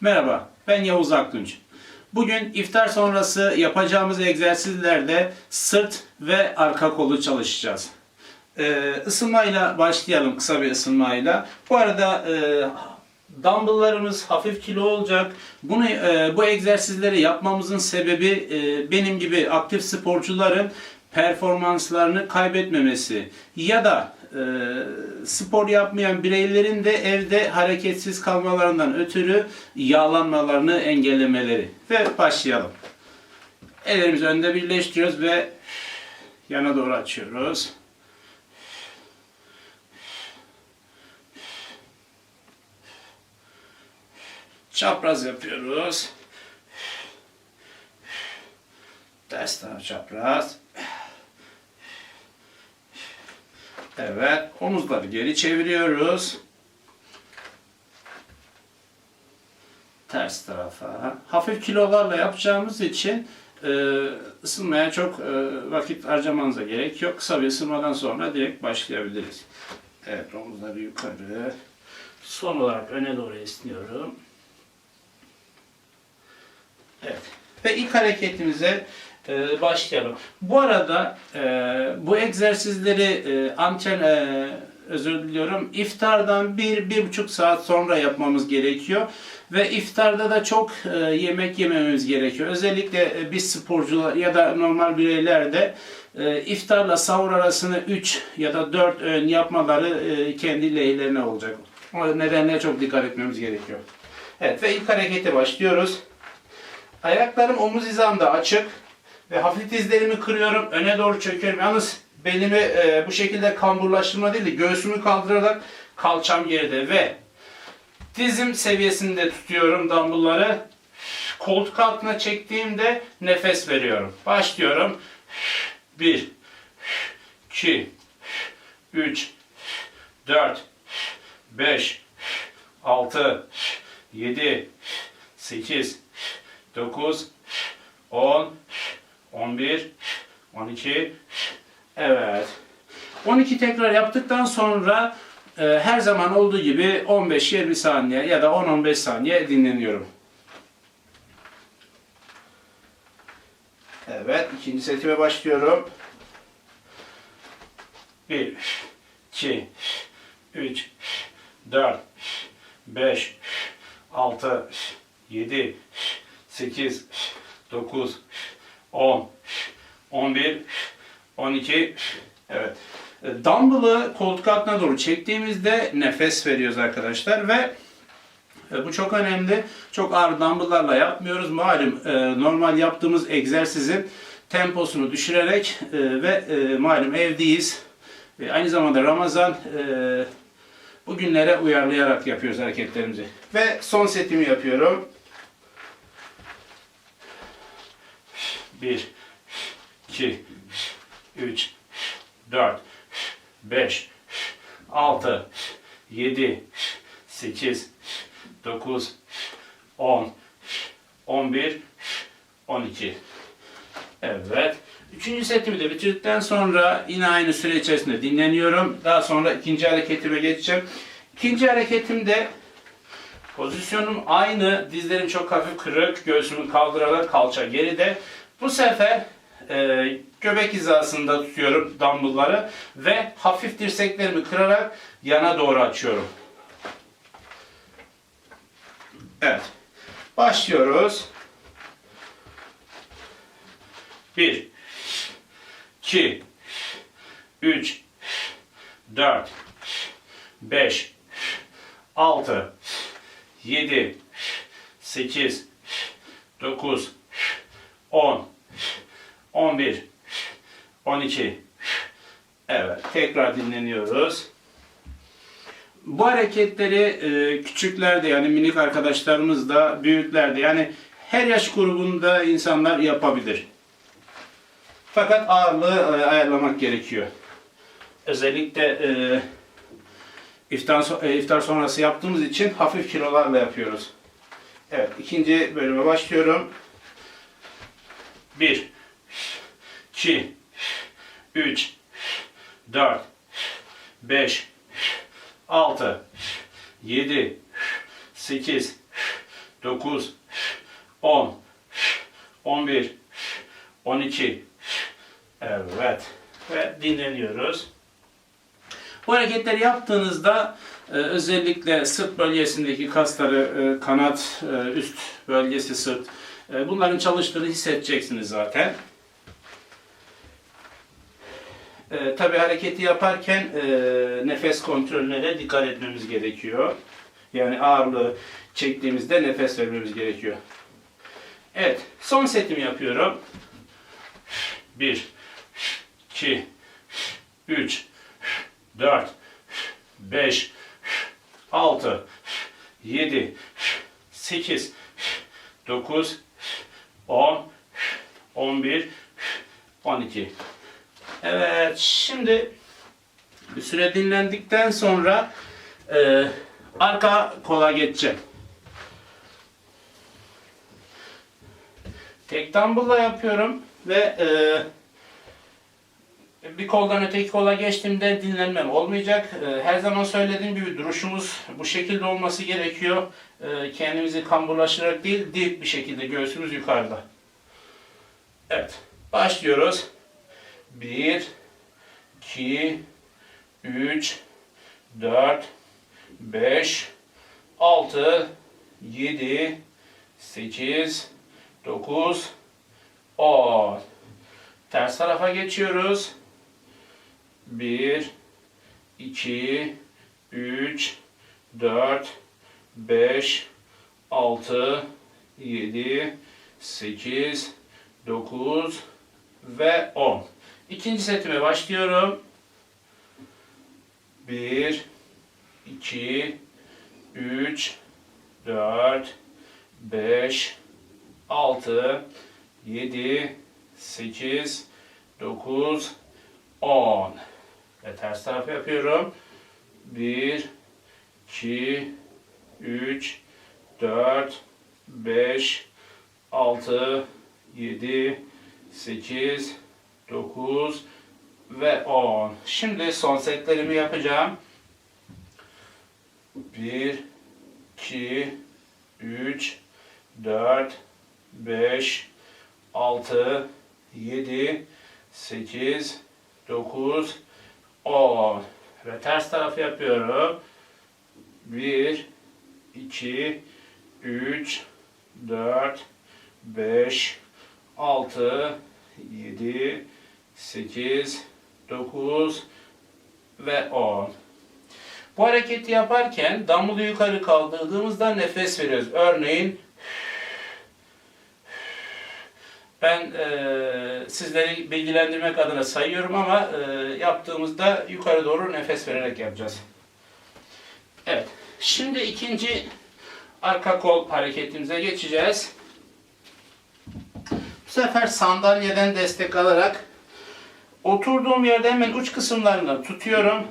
Merhaba, ben Yavuz Aktunç. Bugün iftar sonrası yapacağımız egzersizlerde sırt ve arka kolu çalışacağız. Ee, ısınmayla başlayalım, kısa bir ısınmayla. Bu arada e, dumbbelllarımız hafif kilo olacak. Bunu e, bu egzersizleri yapmamızın sebebi e, benim gibi aktif sporcuların performanslarını kaybetmemesi ya da spor yapmayan bireylerin de evde hareketsiz kalmalarından ötürü yağlanmalarını engellemeleri. Ve başlayalım. Ellerimizi önde birleştiriyoruz ve yana doğru açıyoruz. Çapraz yapıyoruz. Ters taraf çapraz. Evet, omuzları geri çeviriyoruz. Ters tarafa. Hafif kilolarla yapacağımız için e, ısınmaya çok e, vakit harcamanıza gerek yok. Kısa bir ısınmadan sonra direkt başlayabiliriz. Evet, omuzları yukarı. Son olarak öne doğru esniyorum. Evet. Ve ilk hareketimize e, başlayalım. Bu arada e, bu egzersizleri e, antren e, özür diliyorum iftardan bir, bir buçuk saat sonra yapmamız gerekiyor. Ve iftarda da çok e, yemek yememiz gerekiyor. Özellikle e, biz sporcular ya da normal bireyler de e, iftarla sahur arasını 3 ya da 4 öğün yapmaları e, kendi lehlerine olacak. O nedenle çok dikkat etmemiz gerekiyor. Evet ve ilk harekete başlıyoruz. Ayaklarım omuz hizamda açık ve hafif dizlerimi kırıyorum. Öne doğru çöküyorum. Yalnız belimi e, bu şekilde kamburlaştırma değil de göğsümü kaldırarak kalçam geride ve dizim seviyesinde tutuyorum dumbbellları. Koltuk altına çektiğimde nefes veriyorum. Başlıyorum. 1 2 3 4 5 6 7 8 9 10 11 12 Evet. 12 tekrar yaptıktan sonra e, her zaman olduğu gibi 15-20 saniye ya da 10-15 saniye dinleniyorum. Evet, ikinci setime başlıyorum. 1 2 3 4 5 6 7 8 9 10 11 12 Evet. E, Dumbbell'ı koltuk altına doğru çektiğimizde nefes veriyoruz arkadaşlar ve e, bu çok önemli. Çok ağır dumbbell'larla yapmıyoruz. Malum e, normal yaptığımız egzersizin temposunu düşürerek ve malum evdeyiz. Aynı zamanda Ramazan bugünlere uyarlayarak yapıyoruz hareketlerimizi. Ve son setimi yapıyorum. 1 2 3 4 5 6 7 8 9 10 11 12 Evet. Üçüncü setimi de bitirdikten sonra yine aynı süre içerisinde dinleniyorum. Daha sonra ikinci hareketime geçeceğim. İkinci hareketimde pozisyonum aynı. Dizlerim çok hafif kırık. Göğsümü kaldırarak kalça geride. Bu sefer e, göbek hizasında tutuyorum dumbbellları ve hafif dirseklerimi kırarak yana doğru açıyorum. Evet. Başlıyoruz. 1 2 3 4 5 6 7 8 9 10 11 12 Evet, tekrar dinleniyoruz. Bu hareketleri e, küçükler de yani minik arkadaşlarımız da büyükler de yani her yaş grubunda insanlar yapabilir. Fakat ağırlığı e, ayarlamak gerekiyor. Özellikle e, iftar, iftar sonrası yaptığımız için hafif kilolarla yapıyoruz. Evet, ikinci bölüme başlıyorum. 1 2 3 4 5 6 7 8 9, 10, 11, 12. Evet. Ve dinleniyoruz. Bu hareketleri yaptığınızda e, özellikle sırt bölgesindeki kasları, e, kanat, e, üst bölgesi sırt, bunların çalıştığını hissedeceksiniz zaten. E, Tabi hareketi yaparken e, nefes kontrolüne dikkat etmemiz gerekiyor. Yani ağırlığı çektiğimizde nefes vermemiz gerekiyor. Evet, son setimi yapıyorum. 1, 2, 3, 4, 5, 6, 7, 8, 9, 10, 11, 12. Evet, şimdi bir süre dinlendikten sonra e, arka kola geçeceğim. Tek dumbbell'la yapıyorum ve e, bir koldan öteki kola geçtiğimde dinlenmem olmayacak. E, her zaman söylediğim gibi duruşumuz bu şekilde olması gerekiyor. E, kendimizi kamburlaştırarak değil, dik bir şekilde göğsümüz yukarıda. Evet, başlıyoruz. 1, 2, 3, 4, 5, 6, 7, 8, 9, 10. Ters tarafa geçiyoruz. 1, 2, 3, 4, 5, 6, 7, 8, 9 ve 10. İkinci setime başlıyorum. 1, 2, 3, 4, 5, 6, 7, 8, 9, 10. Ve ters taraf yapıyorum. 1, 2, 3, 4, 5, 6, 7, 8, 9 ve 10. Şimdi son setlerimi yapacağım. 1, 2, 3, 4, 5, 6, 7, 8, 9, 10. Ve ters tarafı yapıyorum. 1, 2, 3, 4, 5, 6, 7, 8, 9 ve 10. Bu hareketi yaparken dumbbell'ı yukarı kaldırdığımızda nefes veriyoruz. Örneğin ben e, sizleri bilgilendirmek adına sayıyorum ama e, yaptığımızda yukarı doğru nefes vererek yapacağız. Evet. Şimdi ikinci arka kol hareketimize geçeceğiz. Bu sefer sandalyeden destek alarak oturduğum yerde hemen uç kısımlarını tutuyorum.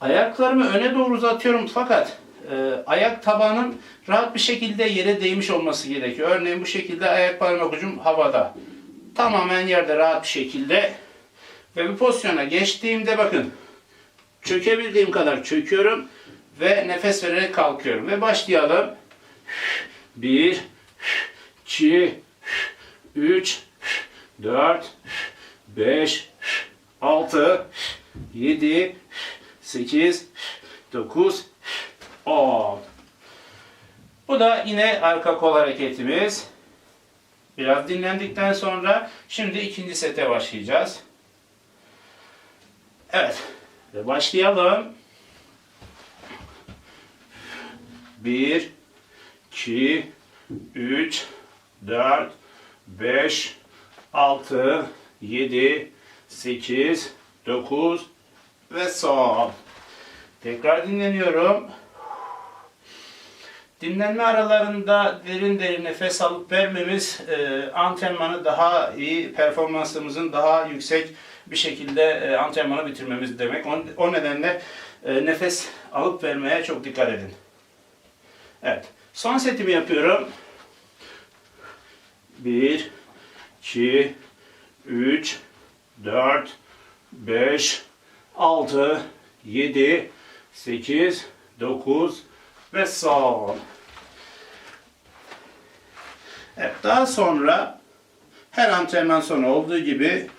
Ayaklarımı öne doğru uzatıyorum fakat e, ayak tabanım rahat bir şekilde yere değmiş olması gerekiyor. Örneğin bu şekilde ayak parmak ucum havada. Tamamen yerde rahat bir şekilde ve bu pozisyona geçtiğimde bakın çökebildiğim kadar çöküyorum ve nefes vererek kalkıyorum ve başlayalım. 1 2 3 4 5 6 7 8 9 10 Bu da yine arka kol hareketimiz. Biraz dinlendikten sonra şimdi ikinci sete başlayacağız. Evet. Ve başlayalım. 1 2 3 4 5 6 7 8 9 ve son. Tekrar dinleniyorum. Dinlenme aralarında derin derin nefes alıp vermemiz e, antrenmanı daha iyi, performansımızın daha yüksek bir şekilde e, antrenmanı bitirmemiz demek. O, o nedenle e, nefes alıp vermeye çok dikkat edin. Evet. Son setimi yapıyorum. 1 2 3 4 5 6 7 8 9 ve son. Evet, daha sonra her antrenman sonu olduğu gibi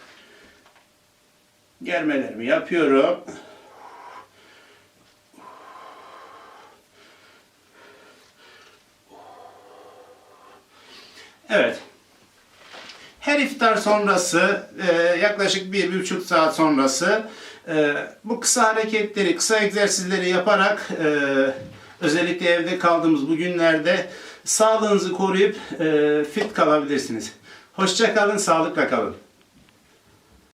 germelerimi yapıyorum. Evet. Her iftar sonrası e, yaklaşık bir, bir buçuk saat sonrası e, bu kısa hareketleri, kısa egzersizleri yaparak e, özellikle evde kaldığımız bu günlerde sağlığınızı koruyup e, fit kalabilirsiniz. Hoşça kalın, sağlıkla kalın.